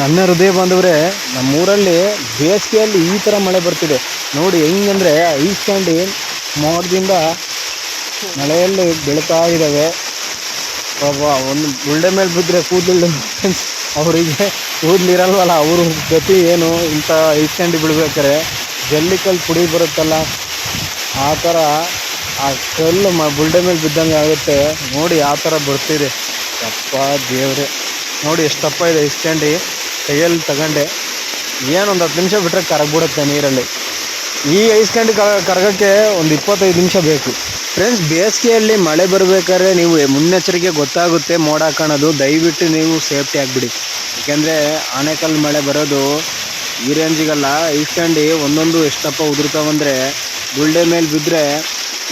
ನನ್ನ ಹೃದಯ ಬಂದವ್ರೆ ನಮ್ಮೂರಲ್ಲಿ ಬೇಸಿಗೆಯಲ್ಲಿ ಈ ಥರ ಮಳೆ ಬರ್ತಿದೆ. ನೋಡಿ, ಹೆಂಗಂದರೆ ಐಸ್ ಕ್ಯಾಂಡಿ ಮೋಡದಿಂದ ಮಳೆಯಲ್ಲಿ ಬೆಳೀತಾ ಇದ್ದಾವೆ. ಪಾಪ, ಒಂದು ಗುಳ್ಳೆ ಮೇಲೆ ಬಿದ್ದರೆ ಕೂದಲು ಅವರಿಗೆ ಕೂದಲಿರಲ್ವಲ್ಲ ಅವ್ರ ಗತಿ ಏನು? ಇಂಥ ಐಸ್ ಕ್ಯಾಂಡಿ ಬಿಡ್ಬೇಕಾರೆ ಜಲ್ಲಿ ಕಲ್ಲು ಪುಡಿ ಬರುತ್ತಲ್ಲ, ಆ ಥರ ಆ ಕಲ್ಲು ಮ ಬುಲ್ಡೆ ಮೇಲೆ ಬಿದ್ದಂಗೆ ಆಗುತ್ತೆ. ನೋಡಿ, ಆ ಥರ ಬರ್ತಿದೆ. ಅಪ್ಪ ದೇವರೇ. ನೋಡಿ, ಎಷ್ಟಪ್ಪ ಇದೆ ಐಸ್ ಕ್ಯಾಂಡಿ. ಕೈಯಲ್ಲಿ ತಗೊಂಡೆ. ಏನೊಂದು ಹತ್ತು ನಿಮಿಷ ಬಿಟ್ಟರೆ ಕರಗ್ಬಿಡುತ್ತೆ ನೀರಲ್ಲಿ. ಈ ಐಸ್ ಕ್ಯಾಂಡಿ ಕರಗಕ್ಕೆ ಒಂದು ಇಪ್ಪತ್ತೈದು ನಿಮಿಷ ಬೇಕು. ಫ್ರೆಂಡ್ಸ್ ಬೇಸಿಗೆಯಲ್ಲಿ ಮಳೆ ಬರಬೇಕಾದ್ರೆ ನೀವು ಮುನ್ನೆಚ್ಚರಿಕೆ ಗೊತ್ತಾಗುತ್ತೆ ಮೋಡ ಕಾಣೋದು. ದಯವಿಟ್ಟು ನೀವು ಸೇಫ್ಟಿ ಆಗಿಬಿಡಿ. ಯಾಕೆಂದರೆ ಆನೆಕಲ್ಲು ಮಳೆ ಬರೋದು ಈ ರೇಂಜಿಗಲ್ಲ ಐಸ್ ಕ್ಯಾಂಡಿ ಒಂದೊಂದು ಎಷ್ಟಪ್ಪ ಉದುರ್ತಾವಂದರೆ ಗುಳ್ಳೆ ಮೇಲೆ ಬಿದ್ದರೆ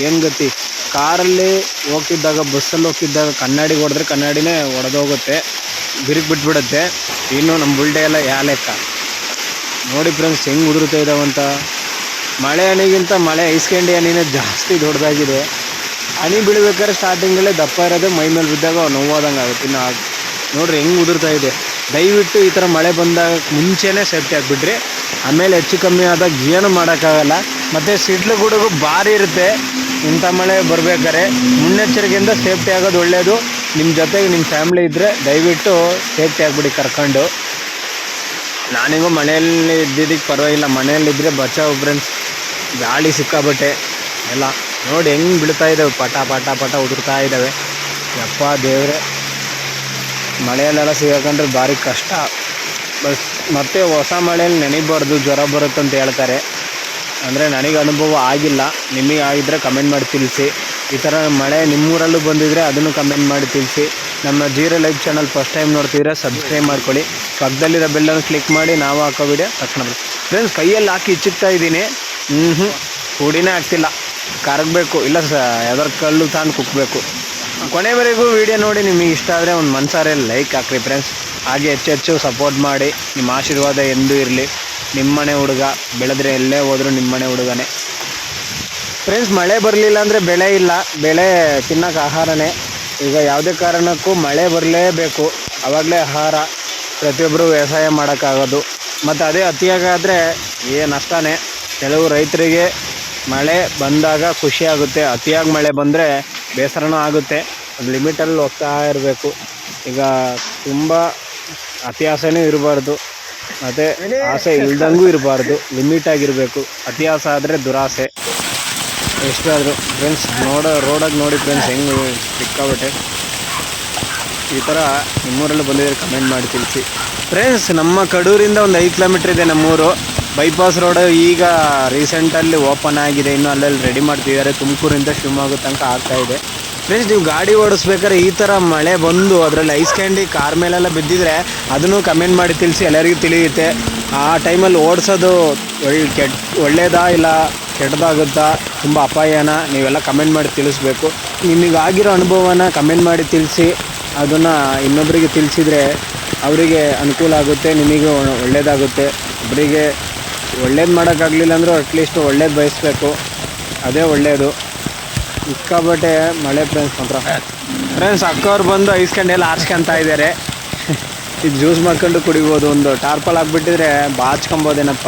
ಏನು ಗತಿ? ಕಾರಲ್ಲಿ ಹೋಗ್ತಿದ್ದಾಗ, ಬಸ್ಸಲ್ಲಿ ಹೋಗ್ತಿದ್ದಾಗ ಕನ್ನಡಿಗೆ ಹೊಡೆದ್ರೆ ಕನ್ನಡಿನೇ ಒಡೆದೋಗುತ್ತೆ. ಬಿರುಕು ಬಿಟ್ಬಿಡುತ್ತೆ. ಇನ್ನು ನಮ್ಮ ಬುಲ್ಡೆ ಎಲ್ಲ ಯಾ ಲೆಕ್ಕ? ನೋಡಿ ಫ್ರೆಂಡ್ಸ್ ಹೆಂಗೆ ಉದುರ್ತಾ ಅಂತ. ಮಳೆ ಹನಿಗಿಂತ ಮಳೆ ಐಸ್ಕಂಡಿ ಹನಿನೇ ಜಾಸ್ತಿ ದೊಡ್ಡದಾಗಿದೆ. ಹನಿ ಬೀಳ್ಬೇಕಾದ್ರೆ ಸ್ಟಾರ್ಟಿಂಗಲ್ಲೇ ದಪ್ಪ ಇರೋದು ಮೈ ಮೇಲೆ ಬಿದ್ದಾಗ ನೋವಾದಂಗೆ ಆಗುತ್ತೆ. ಇನ್ನು ನೋಡ್ರಿ ಹೆಂಗೆ ಉದುರ್ತಾ ಇದೆ. ದಯವಿಟ್ಟು ಈ ಥರ ಮಳೆ ಬಂದಾಗ ಮುಂಚೆನೇ ಸೇಫ್ಟಿ ಆಗಿಬಿಟ್ರಿ. ಆಮೇಲೆ ಹೆಚ್ಚು ಕಮ್ಮಿ ಆದಾಗ ಏನು ಮಾಡೋಕ್ಕಾಗಲ್ಲ. ಮತ್ತು ಸಿಡ್ಲು ಗುಡುಗು ಭಾರಿ ಇರುತ್ತೆ. ಇಂಥ ಮಳೆ ಬರಬೇಕಾದ್ರೆ ಮುನ್ನೆಚ್ಚರಿಕೆಯಿಂದ ಸೇಫ್ಟಿ ಆಗೋದು ಒಳ್ಳೆಯದು ನಿಮ್ಮ ಜೊತೆಗೆ ನಿಮ್ಮ ಫ್ಯಾಮಿಲಿ ಇದ್ದರೆ ದಯವಿಟ್ಟು ಸೇಫ್ಟಿ ಆಗಿಬಿಡಿ ಕರ್ಕೊಂಡು. ನಾನಿಗೂ ಮನೆಯಲ್ಲಿ ಇದ್ದಿದ್ದಕ್ಕೆ ಪರವಾಗಿಲ್ಲ. ಮನೆಯಲ್ಲಿದ್ದರೆ ಬಚಾವ್ ಫ್ರೆಂಡ್ಸ್ ಗಾಳಿ ಸಿಕ್ಕಾಬಟ್ಟೆ ಎಲ್ಲ ನೋಡಿ ಹೆಂಗೆ ಬಿಡ್ತಾ ಇದ್ದಾವೆ ಪಟ ಪಟ ಪಟ ಉದುರ್ತಾ ಇದ್ದಾವೆ. ಯಪ್ಪ ದೇವ್ರೆ. ಮಳೆಯಲ್ಲೆಲ್ಲ ಸಿಗಾಕೊಂಡ್ರೆ ಭಾರಿ ಕಷ್ಟ. ಬಸ್, ಮತ್ತೆ ಹೊಸ ಮಳೆಯಲ್ಲಿ ನೆನಿಬಾರ್ದು, ಜ್ವರ ಬರುತ್ತೆ ಅಂತ ಹೇಳ್ತಾರೆ. ಅಂದರೆ ನನಗೆ ಅನುಭವ ಆಗಿಲ್ಲ. ನಿಮಗೆ ಆಗಿದ್ದರೆ ಕಮೆಂಟ್ ಮಾಡಿ ತಿಳಿಸಿ. ಈ ಥರ ಮಳೆ ನಿಮ್ಮೂರಲ್ಲೂ ಬಂದಿದ್ರೆ ಅದನ್ನು ಕಮೆಂಟ್ ಮಾಡಿ ತಿಳಿಸಿ. ನಮ್ಮ zero live channel first time ನೋಡ್ತಿದ್ರೆ ಸಬ್ಸ್ಕ್ರೈಬ್ ಮಾಡ್ಕೊಳ್ಳಿ. ಪಕ್ಕದಲ್ಲಿರೋ ಬೆಲ್ಲನ್ನು ಕ್ಲಿಕ್ ಮಾಡಿ ನಾವು ಹಾಕೋ ವಿಡಿಯೋ ತಕ್ಷಣ ಫ್ರೆಂಡ್ಸ್ ಕೈಯಲ್ಲಿ ಹಾಕಿ ಇಚ್ಚಿಕ್ತಾ ಇದ್ದೀನಿ. ಹ್ಞೂ ಹ್ಞೂ ಪುಡಿನೇ ಆಗ್ತಿಲ್ಲ. ಕರಗಬೇಕು. ಇಲ್ಲ ಸ, ಯಾವ್ದಾರು ಕಲ್ಲು ತಾನು ಕುಕ್ಕಬೇಕು ಕೊನೆವರೆಗೂ ವಿಡಿಯೋ ನೋಡಿ ನಿಮಗೆ ಇಷ್ಟ ಆದರೆ ಒಂದು ಮನ್ಸಾರೆ ಲೈಕ್ ಹಾಕ್ರಿ ಫ್ರೆಂಡ್ಸ್ ಹಾಗೆ ಹೆಚ್ಚು ಹೆಚ್ಚು ಸಪೋರ್ಟ್ ಮಾಡಿ. ನಿಮ್ಮ ಆಶೀರ್ವಾದ ಎಂದೂ ಇರಲಿ. ನಿಮ್ಮನೆ ಹುಡುಗ. ಬೆಳೆದ್ರೆ ಎಲ್ಲೇ ಹೋದರೂ ನಿಮ್ಮನೆ ಹುಡುಗನೇ. ಫ್ರೆಂಡ್ಸ್ ಮಳೆ ಬರಲಿಲ್ಲ ಅಂದರೆ ಬೆಳೆ ಇಲ್ಲ. ಬೆಳೆ ತಿನ್ನೋಕೆ ಆಹಾರನೇ. ಈಗ ಯಾವುದೇ ಕಾರಣಕ್ಕೂ ಮಳೆ ಬರಲೇಬೇಕು. ಆವಾಗಲೇ ಆಹಾರ. ಪ್ರತಿಯೊಬ್ಬರು ವ್ಯವಸಾಯ ಮಾಡೋಕ್ಕಾಗೋದು. ಮತ್ತು ಅದೇ ಅತಿಯಾಗಾದರೆ ಏನು ನಷ್ಟನೇ. ಕೆಲವು ರೈತರಿಗೆ ಮಳೆ ಬಂದಾಗ ಖುಷಿ ಆಗುತ್ತೆ. ಅತಿಯಾಗಿ ಮಳೆ ಬಂದರೆ ಬೇಸರನೂ ಆಗುತ್ತೆ. ಅದು ಲಿಮಿಟಲ್ಲಿ ಹೋಗ್ತಾ ಇರಬೇಕು. ಈಗ ತುಂಬ ಅತಿ ಇರಬಾರ್ದು. ಮತ್ತು ಆಸೆ ಇಲ್ದಂಗೂ ಇರಬಾರ್ದು. ಲಿಮಿಟಾಗಿರಬೇಕು ಅತಿ ಆಸೆ ಆದರೆ ದುರಾಸೆ. ಎಷ್ಟಾದರೂ ಫ್ರೆಂಡ್ಸ್ ನೋಡೋ ರೋಡಾಗಿ ನೋಡಿ ಫ್ರೆಂಡ್ಸ್ ಹೆಂಗೆ ಸಿಕ್ಕಾಬಿಟ್ಟೆ ಈ ಥರ ನಿಮ್ಮೂರಲ್ಲಿ ಬಂದಿದ್ರೆ ಕಮೆಂಟ್ ಮಾಡಿ ತಿಳಿಸಿ. ಫ್ರೆಂಡ್ಸ್ ನಮ್ಮ ಕಡೂರಿಂದ ಒಂದು ಐದು ಕಿಲೋಮೀಟ್ರ್ ಇದೆ ನಮ್ಮೂರು. ಬೈಪಾಸ್ ರೋಡ್ ಈಗ ರೀಸೆಂಟಲ್ಲಿ ಓಪನ್ ಆಗಿದೆ. ಇನ್ನು ಅಲ್ಲಲ್ಲಿ ರೆಡಿ ಮಾಡ್ತಿದ್ದಾರೆ. ತುಮಕೂರಿಂದ ಶಿವಮೊಗ್ಗ ತನಕ ಆಗ್ತಾಯಿದೆ ಫ್ರೆಂಡ್ಸ್ ನೀವು ಗಾಡಿ ಓಡಿಸ್ಬೇಕಾದ್ರೆ ಈ ಥರ ಮಳೆ ಬಂದು ಅದರಲ್ಲಿ ಐಸ್ ಕ್ಯಾಂಡಿ ಕಾರ್ ಮೇಲೆಲ್ಲ ಬಿದ್ದಿದ್ರೆ ಅದನ್ನು ಕಮೆಂಟ್ ಮಾಡಿ ತಿಳಿಸಿ. ಎಲ್ಲರಿಗೂ ತಿಳಿಯುತ್ತೆ. ಆ ಟೈಮಲ್ಲಿ ಓಡಿಸೋದು ಒಳ್ಳೆ ಕೆಟ್ಟ ಒಳ್ಳೆಯದಾ ಇಲ್ಲ? ಕೆಟ್ಟದಾಗುತ್ತಾ ತುಂಬ ಅಪಾಯನ ನೀವೆಲ್ಲ ಕಮೆಂಟ್ ಮಾಡಿ ತಿಳಿಸ್ಬೇಕು. ನಿಮಗಾಗಿರೋ ಅನುಭವನ ಕಮೆಂಟ್ ಮಾಡಿ ತಿಳಿಸಿ ಅದನ್ನು ಇನ್ನೊಬ್ಬರಿಗೆ ತಿಳಿಸಿದರೆ ಅವರಿಗೆ ಅನುಕೂಲ ಆಗುತ್ತೆ ನಿಮಗೂ ಒಳ್ಳೆಯದಾಗುತ್ತೆ ಒಬ್ಬರಿಗೆ ಒಳ್ಳೇದು ಮಾಡೋಕ್ಕಾಗಲಿಲ್ಲ ಅಂದರೂ ಅಟ್ಲೀಸ್ಟ್ ಒಳ್ಳೇದು ಬಯಸಬೇಕು. ಅದೇ ಒಳ್ಳೆಯದು ಸಿಕ್ಕಾಬಟ್ಟೆ ಮಳೆ ಫ್ರೆಂಡ್ಸ್ ಮಾತ್ರ. ಫ್ರೆಂಡ್ಸ್ ಅಕ್ಕವ್ರು ಬಂದು ಐಸ್ಕೊಂಡು ಎಲ್ಲ ಆರ್ಸ್ಕೊಂತ ಇದ್ದಾರೆ. ಇದು ಜ್ಯೂಸ್ ಮಾಡ್ಕೊಂಡು ಕುಡಿಬೋದು. ಒಂದು ಟಾರ್ಪಲ್ ಹಾಕ್ಬಿಟ್ಟಿದ್ರೆ ಬಾಚ್ಕೊಬೋದೇನಪ್ಪ.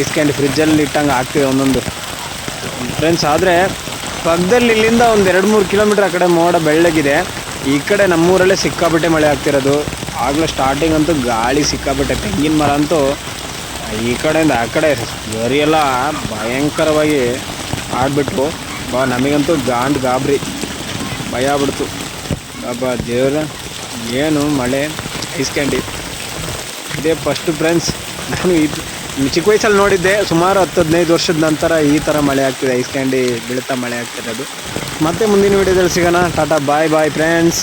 ಐಸ್ಕೊಂಡು ಫ್ರಿಜ್ಜಲ್ಲಿ ಇಟ್ಟಂಗೆ ಆಗ್ತಿದೆ ಒಂದೊಂದು. ಫ್ರೆಂಡ್ಸ್ ಆದರೆ ಪಕ್ಕದಲ್ಲಿ ಇಲ್ಲಿಂದ ಒಂದು ಎರಡು ಮೂರು ಕಿಲೋಮೀಟ್ರ್ ಆ ಕಡೆ ಮೋಡ ಬೆಳ್ಳಗಿದೆ. ಈ ಕಡೆ ನಮ್ಮೂರಲ್ಲೇ ಸಿಕ್ಕಾಪಟ್ಟೆ ಮಳೆ ಆಗ್ತಿರೋದು. ಆಗಲೇ ಸ್ಟಾರ್ಟಿಂಗ್ ಅಂತೂ ಗಾಳಿ ಸಿಕ್ಕಾಪಟ್ಟೆ, ತೆಂಗಿನ ಮರ ಅಂತೂ ಈ ಕಡೆಯಿಂದ ಆ ಕಡೆ ಎಲ್ಲ ಭಯಂಕರವಾಗಿ ಆಡ್ಬಿಟ್ಟು ಬಾ, ನಮಗಂತೂ ಗಾಂಡ್ ಗಾಬರಿ. ಭಯ ಆಗ್ಬಿಡ್ತು. ಅಬ್ಬ, ದೇವ್ರ, ಏನು ಮಳೆ? ಐಸ್ಕ್ಯಾಂಡಿ ಇದೇ ಫಸ್ಟ್ ಫ್ರೆಂಡ್ಸ್ ನಾನು ಇದು ಚಿಕ್ಕ ವಯಸ್ಸಲ್ಲಿ ನೋಡಿದ್ದೆ, ಸುಮಾರು ಹತ್ತು ಹದಿನೈದು ವರ್ಷದ ನಂತರ ಈ ಥರ ಮಳೆ ಆಗ್ತಿದೆ, ಐಸ್ ಕ್ಯಾಂಡಿ ಬೀಳ್ತಾ ಮಳೆ ಆಗ್ತಿರೋದು. ಮತ್ತೆ ಮುಂದಿನ ವೀಡಿಯೋದಲ್ಲಿ ಸಿಗೋಣ. ಟಾಟಾ ಬಾಯ್ ಬಾಯ್ ಫ್ರೆಂಡ್ಸ್